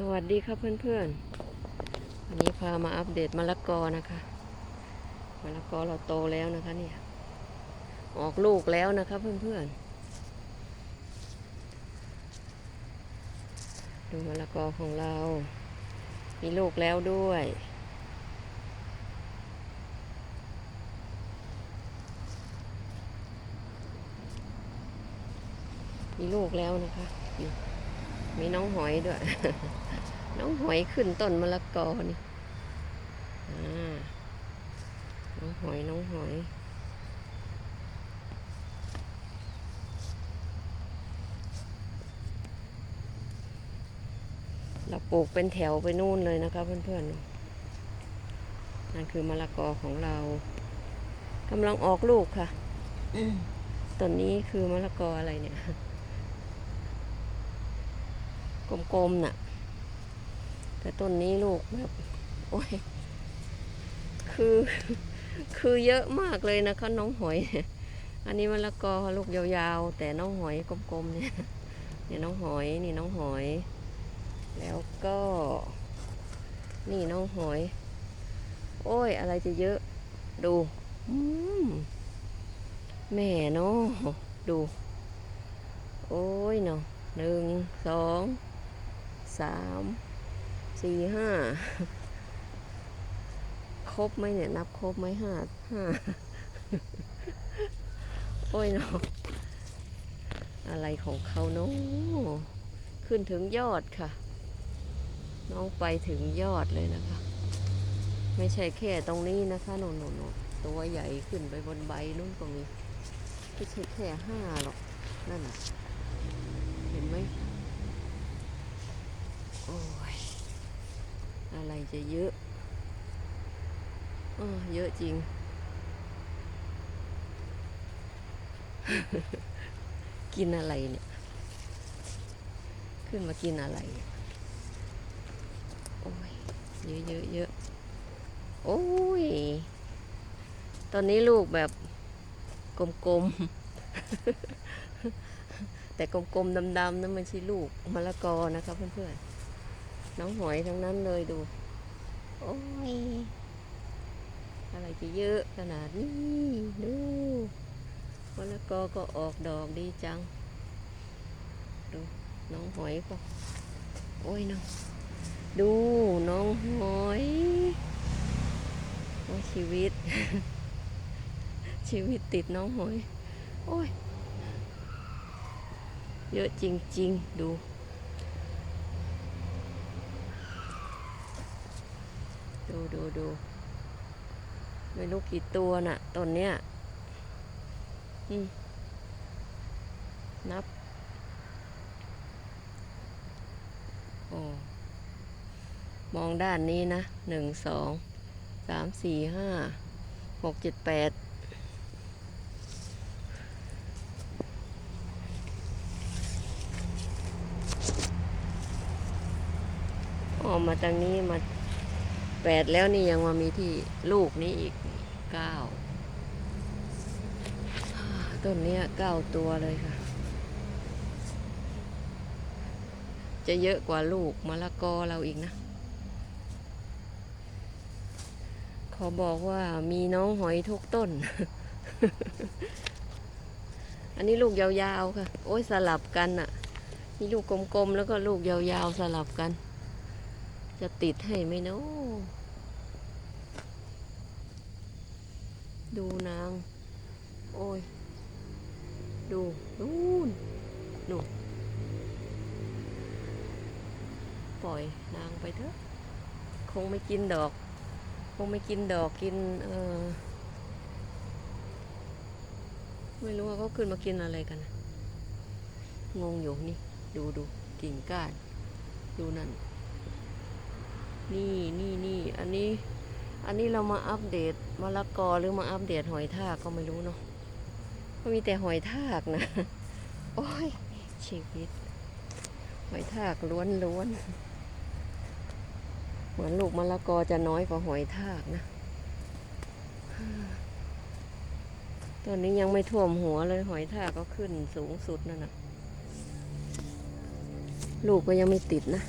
สวัสดีครับเพื่อนๆ วันนี้พามาอัปเดตมะละกอนะคะมะละกอเราโตแล้วนะคะเนี่ยออกลูกแล้วนะคะเพื่อนๆ ดูมะละกอของเรา มีลูกแล้วด้วยมีลูกแล้วนะคะอยู่ มีน้องหอยด้วย น้องหอยขึ้นต้นมะละกอนี่อ่าน้องหอย น้องหอย เราปลูกเป็นแถวไปนู่นเลยนะคะเพื่อนๆ นั่นคือมะละกอของเรากำลังออกลูกค่ะต้นนี้คือมะละกออะไรเนี่ย กลมๆน่ะ แต่ต้นนี้ลูกแบบโอ้ยคือ คือเยอะมากเลยนะคะน้องหอย อันนี้มะละกอลูกยาวๆ แต่น้องหอยกลมๆเนี่ยเนี่ยน้องหอยนี่น้องหอย แล้วก็ นี่น้องหอย โอ้ย อะไรจะเยอะดูแม่เนาะดู โอ้ยเนาะหนึ่งสอง สามสี่ห้าครบไหมเนี่ย นับครบไหมห้าห้าโอ้ยเนาะอะไรของเขาเนาะขึ้นถึงยอดค่ะ น้องไปถึงยอดเลยนะคะ ไม่ใช่แค่ตรงนี้นะคะโนนโนนตัวใหญ่ขึ้นไปบนใบนู้นก็มี ไม่ใช่แค่ห้าหรอก นั่นน่ะเห็นไหมโอ้ยอะไร จะเยอะอ้อเยอะจริง กินอะไรเนี่ย ขึ้นมากินอะไรเยโอ้ย เยอะเยอะเยอะโอ้ย ตอนนี้ลูกแบบกลมๆ แต่กลมๆดำๆนั่นมันช่ลูกมะละกอนะคะเพื่อนๆ น้องหอยทั้งนั้นเลยดู โอ้ย อะไรจะเยอะขนาดนี้ ดูมะละกอก็ออกดอกดีจัง ดูน้องหอยก็ โอ้ยน้องดูน้องหอยโอ้ชีวิต ชีวิตติดน้องหอย โอ้ย เยอะจริง ๆ ดู ดูดูดูไม่รู้กี่ตัวน่ะตอนเนี้ยนับ โอ้มองด้านนี้นะหนึ่งสองสามสี่ห้าหกเจ็ดแปดออกมาทางนี้มา แปดแล้วนี่ยังมามีที่ลูกนี้อีกเก้าต้นนี้เก้าตัวเลยค่ะ จะเยอะกว่าลูกมะละกอเราอีกนะ ขอบอกว่ามีน้องหอยทุกต้น อันนี้ลูกยาวๆค่ะ โอ้ยสลับกันอะมีลูกกลมๆแล้วก็ลูกยาวๆสลับกัน จะติดให้ไหมเนาะดูนาง โอ้ย ดูนู่นนู่นปล่อยนางไปเถอะ คงไม่กินดอก คงไม่กินดอกกิน เออไม่รู้ว่าเขาขึ้นมากินอะไรกัน งงอยู่นี่ ดูดูกิ่งก้าน ดูนั่น นี่นี่นี่อันนี้ อันนี้เรามาอัปเดตมะละกอหรือมาอัปเดตหอยทากก็ไม่รู้เนาะก็มีแต่หอยทากนะ โอ้ยชีวิต หอยทากล้วนล้วน เหมือนลูกมะละกอจะน้อยกว่าหอยทากนะตอนนี้ยังไม่ท่วมหัวเลยหอยทากก็ขึ้นสูงสุดนั่นนะลูกก็ยังไม่ติดนะ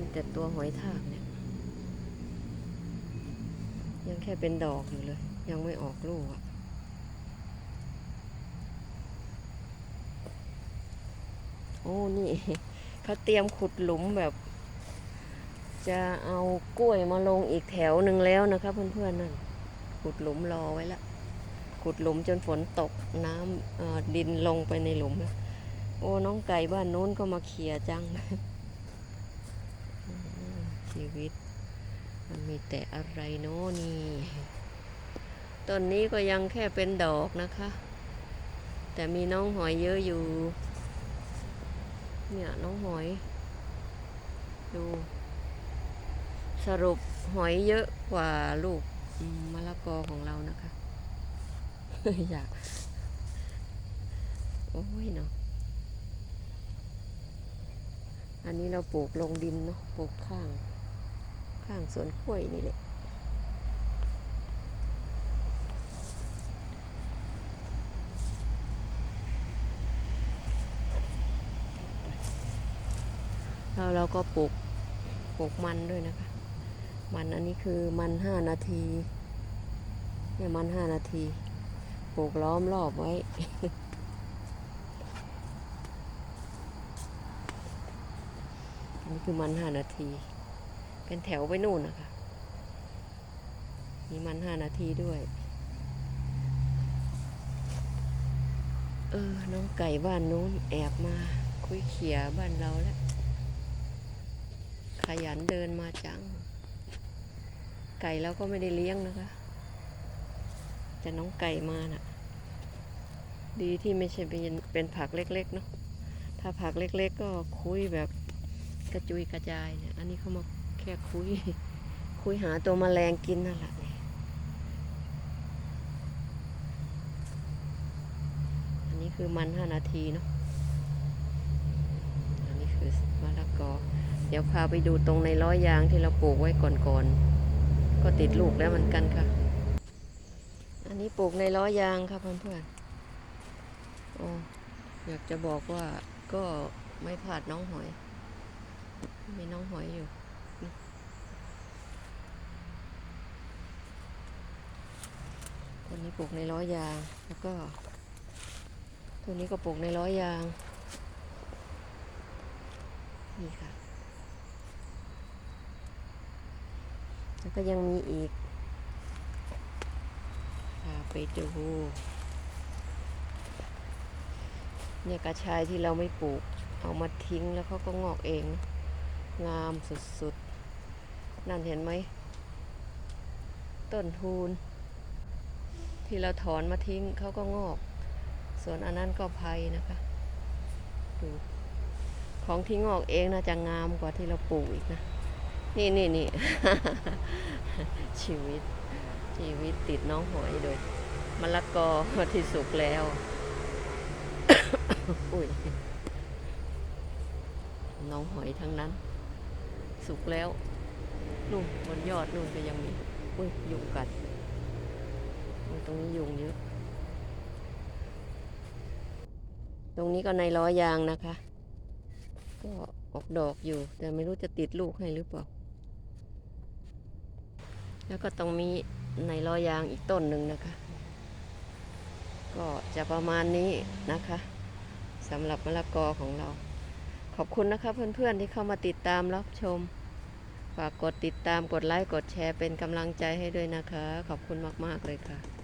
มีแต่ตัวหอยทากเนี่ย ยังแค่เป็นดอกอยู่เลย ยังไม่ออกลูกอะ่ะโอ้นี่เขาเตรียมขุดหลุมแบบ จะเอากล้วยมาลงอีกแถวหนึ่งแล้วนะคะเพื่อนๆนั่นขุดหลุมรอไว้ละขุดหลุมจนฝนตกน้ำดินลงไปในหลุมแล้วโอ้น้องไก่บ้านโน้นก็มาเคลียจัง ชีวิต มันมีแต่อะไรเนาะนี่ต้นนี้ก็ยังแค่เป็นดอกนะคะ แต่มีน้องหอยเยอะอยู่ เนี่ยน้องหอย ดู สรุปหอยเยอะกว่าลูกมะละกอของเรานะคะ อยาก โอ้ยเนาะอันนี้เราปลูกลงดินเนาะปลูกข้าง ข้างสวนกล้วยนี่แหละแล้วเราก็ปลูกปลูกมันด้วยนะคะ มันอันนี้คือมันห้านาทีเนี่ยมันห้านาทีปลูกล้อมรอบไว้อันนี้คือมันห้านาที เป็นแถวไปนู่นนะคะ มีมันห้านาทีด้วย เออ น้องไก่บ้านนู้นแอบมา คุยเขียบ้านเราแล้ว ขยันเดินมาจัง ไก่เราก็ไม่ได้เลี้ยงนะคะ แต่น้องไก่มาน่ะ ดีที่ไม่ใช่เป็นเป็นผักเล็กๆเนาะถ้าผักเล็กๆก็คุยแบบกระจุยกระจายเนี่ย อันนี้เขามา แค่คุย คุยหาตัวแมลงกินนั่นแหละอันนี้คือมันห้านาทีเนาะ อันนี้คือมะละกอ เดี๋ยวพาไปดูตรงในร้อยยางที่เราปลูกไว้ก่อนๆ ก็ติดลูกแล้วเหมือนกันค่ะ อันนี้ปลูกในร้อยยางค่ะเพื่อนๆ โอ้ อยากจะบอกว่าก็ไม่พลาดน้องหอย มีน้องหอยอยู่นี่ตัว นี้ปลูกในร้อยยาง แล้วก็ตัวนี้ก็ปลูกในร้อยยาง นี่ค่ะ แล้วก็ยังมีอีกพาไปดูเนี่ยกระชายที่เราไม่ปลูก เอามาทิ้งแล้วเขาก็งอกเอง งามสุดๆ นั่นเห็นไหม ต้นทูน ที่เราถอนมาทิ้งเขาก็งอก ส่วนอันนั้นก็ไผ่นะคะ ดู ของที่งอกเองน่าจะงามกว่าที่เราปลูกอีกนะ นี่นี่นี่ ชีวิต ชีวิตติดน้องหอยโดยมะละกอที่สุกแล้ว อุ้ย น้องหอยทั้งนั้น สุกแล้ว นู่นบนยอดนู่นก็ยังมี อุ้ยยุงกัด ตรงนี้ยุงเยอะ ตรงนี้ก็ในล้อยางนะคะ ก็ออกดอกอยู่ แต่ไม่รู้จะติดลูกให้หรือเปล่า แล้วก็ต้องมีในล้อยางอีกต้นหนึ่งนะคะ ก็จะประมาณนี้นะคะสำหรับมะละกอของเรา ขอบคุณนะคะเพื่อนๆที่เข้ามาติดตามรับชมฝากกดติดตามกดไลค์ กดแชร์เป็นกำลังใจให้ด้วยนะคะ ขอบคุณมาก ๆ เลยค่ะ